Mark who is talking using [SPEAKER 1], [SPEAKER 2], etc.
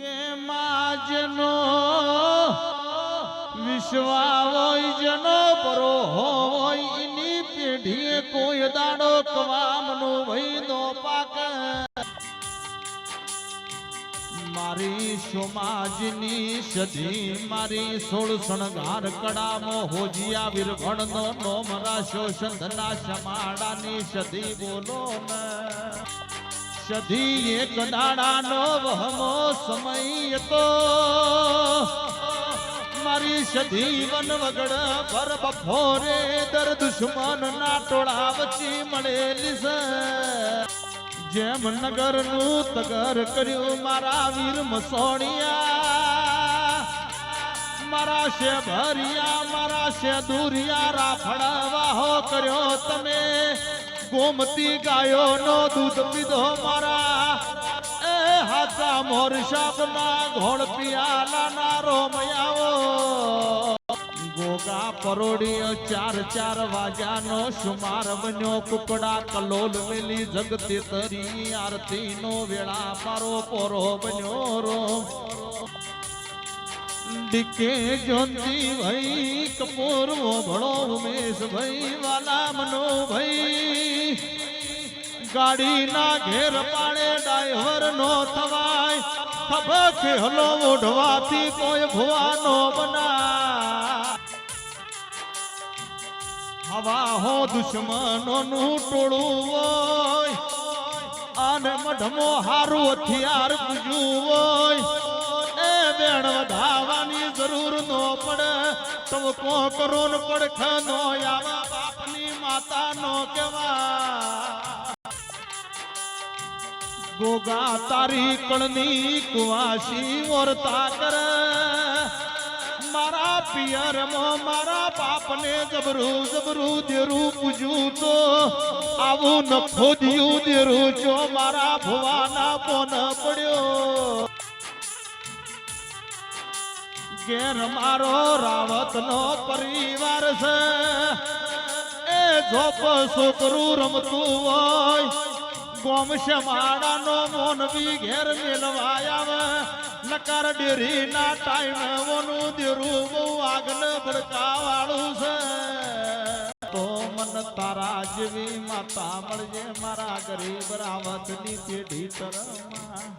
[SPEAKER 1] કે માજનો વિશ્વા હોય જનો પરો હોય, એની પેઢીએ કોઈ દાડો કવામનો ભઈ નો પાક. મારી સમાજની સધી, મારી સોળ શણગાર કડામાં હોજિયા વિરઘણ નો મરા સંધના સમાડાની સધી બોલો ને. સધી એક દાડાનો વહમો સમય તો મારી સધી વન વગડ પર બફોરે દર દુશ્મન ના ટોળા વચ્ચે મળેલી છે. જેમ નગરનું તગર કર્યું મારા વીર મસોણિયા. મારા છે ભરિયા, મારા છે દુરિયા, રાફડા વાહો કર્યો તમે. ગોમતી ગાયો નો દૂધ પીધો મારા. એ હાચા મોર ના ઘોડ પિયાલા ના રોમયાવો ગોગા પરોડીયો ચાર ચાર વાજાનો સુમાર બન્યો કુકડા કલોલ મેલી જગતે તરી આરતી નો વેળા મારો પોરો બન્યો રો. ડીકે જોંતી ભાઈ કપૂર ભણો ઉમેશ ભાઈ, વાલા મનો ભાઈ ગાડી ના ઘેર પાડે ડ્રાઈવર નો થવાય ખબકે હલો ઓઢવાથી કોઈ ભુવાનો બના હવા હો દુશ્મનો નું ટોળું હોય. અને મઢમો હારું હથિયાર પૂજ્યું હોય. એ બેણ વધાવાની જરૂર નો પડે. કો કરો ન પડખ નો આવા બાપની માતા નો કેવા ગોગા તારી કણની કુવાસી ઓરતા કર. મારા પિયર મારા બાપને જબરું જબરું દેરું પૂજ્યું તો. આવું ન ખોદ્યું દેરું જો મારા ભુવાના પોન પડ્યો. ઘેર મારો રાવત નો પરિવાર છે. એ જોપ છોકરું રમતું હોય ગોમ શમાડાનો મોનવી ઘેર મેલવાયા નકર ડેરી ના ટાઈમે ઓનું દેરું બહુ આગળ ભડકાવાળું છે. તો મન તારા જેવી માતા મળજે મારા ગરીબ રાવતની પેઢી તરમાં